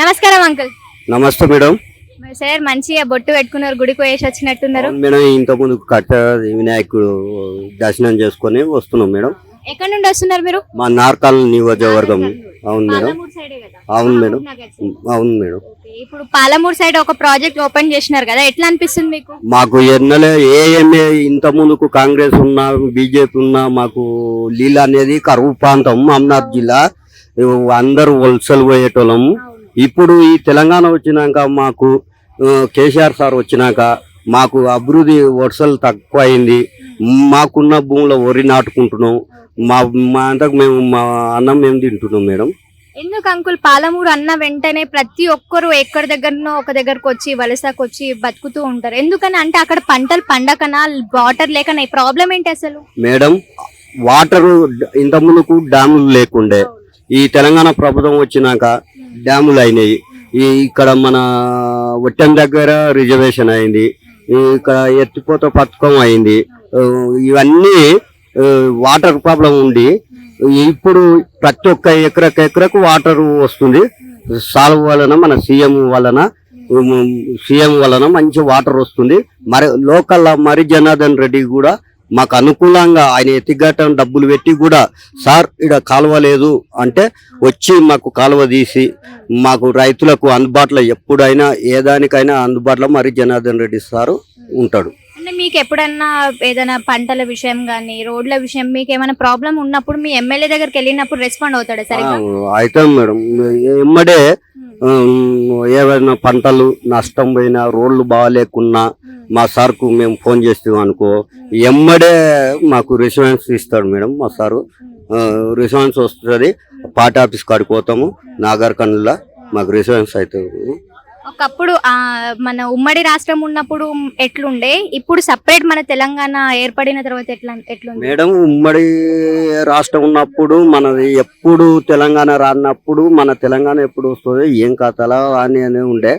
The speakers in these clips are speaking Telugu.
నమస్కారం అంకుల్. నమస్తే మేడం. సార్ మంచిగా బొట్టు పెట్టుకున్నారు గుడికి పోయేసి వచ్చినట్టున్నారు. మేడం ఇంత ముందు కట్ట వినాయకుడు దర్శనం చేసుకొని వస్తున్నాం మేడం. ఎక్కడి నుండి వస్తున్నారు మీరు? మా నార్కల్ నియోజకవర్గం. అవును మేడం. పాలమూరు సైడే కదా? అవును మేడం. అవును మేడం. ఇప్పుడు పాలమూరు సైడ్ ఒక ప్రాజెక్ట్ ఓపెన్ చేసినారు కదా ఎట్లా అనిపిస్తుంది మీకు? మాకు ఎన్నలే ఏఎంఏ ఇంత ముందుకు కాంగ్రెస్ ఉన్నా బీజేపీ ఉన్నా మాకు నీళ్ళు అనేది కరువు ప్రాంతం అమర్నాథ్ జిల్లా. అందరూ వలసలు పోయేటోళ్ళం. ఇప్పుడు ఈ తెలంగాణ వచ్చినాక మాకు కేసీఆర్ సార్ వచ్చినాక మాకు అభివృద్ధి వర్షాలు తక్కువ అయింది మాకున్న భూములో వరి నాటుకుంటున్నాం. మా మా అంతకు మేము మా అన్నం మేము తింటున్నాం మేడం. ఎందుకు అంకుల్? పాలమూరు అన్న వెంటనే ప్రతి ఒక్కరు ఎక్కడి దగ్గరనో ఒక దగ్గరకు వచ్చి వలసకు వచ్చి బతుకుతూ ఉంటారు. ఎందుకని? అంటే అక్కడ పంటలు పండకనా? వాటర్ లేకనా? ఈ ప్రాబ్లం ఏంటి అసలు? మేడం వాటర్ ఇంత ముందుకు డ్యాములు లేకుండే. ఈ తెలంగాణ ప్రభుత్వం వచ్చినాక డ్యాములు అయినాయి. ఈ ఇక్కడ మన ఒట్టెం దగ్గర రిజర్వేషన్ అయింది. ఇక్కడ ఎత్తిపోత పథకం అయింది. ఇవన్నీ వాటర్ ప్రాబ్లం ఉండి ఇప్పుడు ప్రతి ఒక్క ఎకరకు ఎకరకు వాటర్ వస్తుంది. సాల్వ్ వలన మన సీఎం వలన సీఎం వలన మంచి వాటర్ వస్తుంది. మరి లోకల్ మరి జనార్దన్ రెడ్డి కూడా మాకు అనుకూలంగా ఆయన ఎత్తిగట్టం డబ్బులు పెట్టి కూడా సార్ ఇక్కడ కాలువ లేదు. అంటే వచ్చి మాకు కాలువ తీసి మాకు రైతులకు అందుబాటులో ఎప్పుడైనా ఏ దానికైనా అందుబాటులో మరి జనార్దన్ రెడ్డి సారు ఉంటాడు. అంటే మీకు ఎప్పుడన్నా ఏదైనా పంటల విషయం కానీ రోడ్ల విషయం మీకు ఏమైనా ప్రాబ్లం ఉన్నప్పుడు మీ ఎమ్మెల్యే దగ్గరికి వెళ్ళినప్పుడు రెస్పాండ్ అవుతాడా సరిగ్గా? అయితే మేడం. ఎమ్మడే ఉమ్, ఏవైనా పంటలు నష్టం పోయినా రోడ్లు బాగాలేకున్నా మా సార్కు మేము ఫోన్ చేస్తాం అనుకో ఎమ్మడే మాకు రెస్పాన్స్ ఇస్తాడు మేడం మా సారు. రెస్పాన్స్ వస్తుంది. పార్టీ ఆఫీస్ కాడికి పోతాము. నాగర్ మాకు రెస్పాన్స్ అవుతుంది. ఒకప్పుడు ఆ మన ఉమ్మడి రాష్ట్రం ఉన్నప్పుడు ఎట్లుండే ఇప్పుడు సపరేట్ మన తెలంగాణ ఏర్పడిన తర్వాత ఎట్లా ఎట్లుంది? మేడం ఉమ్మడి రాష్ట్రం ఉన్నప్పుడు మనది ఎప్పుడు తెలంగాణ రానప్పుడు మన తెలంగాణ ఎప్పుడు వస్తుంది ఏం కథలా అని అని ఉండే.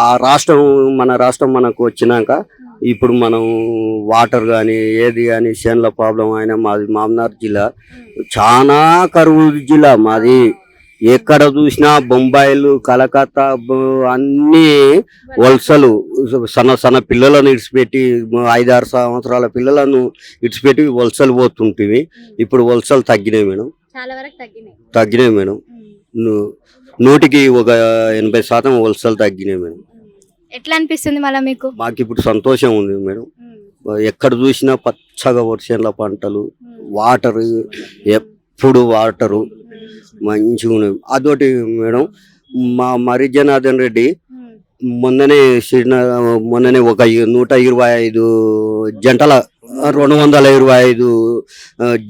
ఆ రాష్ట్రం మన రాష్ట్రం మనకు వచ్చినాక ఇప్పుడు మనం వాటర్ కానీ ఏది కానీ చేనుల ప్రాబ్లం అయినా మాది మామనార్ జిల్లా. చాలా కరువు జిల్లా మాది. ఎక్కడ చూసినా బొంబాయిలు కలకత్తా అన్ని వలసలు. సన్న సన్న పిల్లలను ఇడిచిపెట్టి ఐదారు సంవత్సరాల పిల్లలను ఇడిచిపెట్టి వలసలు పోతుంటివి. ఇప్పుడు వలసలు తగ్గినాయి మేడం. చాలా వరకు తగ్గినాయి. మేడం. నూటికి ఒక ఎనభై శాతం వలసలు తగ్గినాయి మేడం. ఎట్లా అనిపిస్తుంది మళ్ళీ మీకు? మాకు ఇప్పుడు సంతోషం ఉంది మేడం. ఎక్కడ చూసినా పచ్చగా వర్షాల పంటలు వాటర్ ఎప్పుడు వాటరు. మంచిగా ఉన్నాయి అదొకటి మేడం మా మరి జనార్దన్ రెడ్డి మొన్ననే మొన్ననే ఒక నూట ఇరవై ఐదు జంటల రెండు వందల ఇరవై ఐదు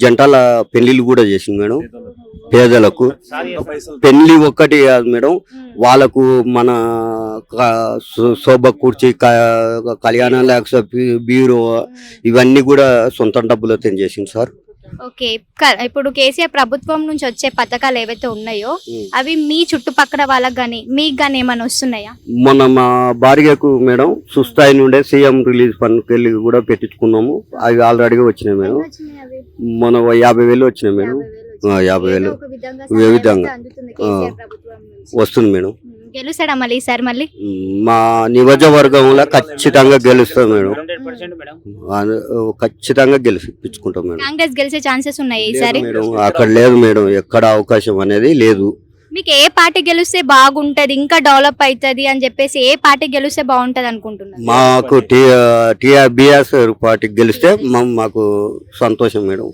జంటల పెళ్ళిళ్ళు కూడా చేసింది మేడం పేదలకు. పెళ్ళి ఒక్కటి కాదు మేడం వాళ్ళకు మన శోభ కూర్చి కళ్యాణ లాక్స్ బీరో ఇవన్నీ కూడా సొంత డబ్బులతో చేసింది సార్. ఓకే. ఇప్పుడు కేసీఆర్ ప్రభుత్వం నుంచి వచ్చే పథకాలు ఏవైతే ఉన్నాయో అవి మీ చుట్టుపక్కల వాళ్ళకి గానీ మీకు గానీ ఏమైనా వస్తున్నాయా? మొన్న మా భార్యకు మేడం సుస్థాయి నుండే సీఎం రిలీజ్ ఫండ్కి వెళ్ళి కూడా పెట్టించుకున్నాము. అవి ఆల్రెడీగా వచ్చినాయి మేడం. మొన్న యాభై వేలు వచ్చినాయి మేడం. యాభై వేలు ఏ విధంగా? వస్తుంది మేడం. గెలుస్తాడా మళ్ళీ ఈసారి మళ్ళీ? మా నియోజకవర్గంలో ఖచ్చితంగా గెలుస్తాం మేడం. ఖచ్చితంగా గెలిపించుకుంటాం మేడం. కాంగ్రెస్ గెలిచే ఛాన్సెస్ ఉన్నాయి లేదు ఈసారి? మేడం అక్కడ లేదు మేడం. ఎక్కడ అవకాశం అనేది లేదు. మీకు ఏ పార్టీ గెలిస్తే బాగుంటది ఇంకా డెవలప్ అవుతది అని చెప్పేసి ఏ పార్టీ గెలిస్తే బాగుంటది అనుకుంటున్నారు? మాకు టీ టీఆర్ బిఎస్ పార్టీ గెలిస్తే మా- మాకు సంతోషం మేడం.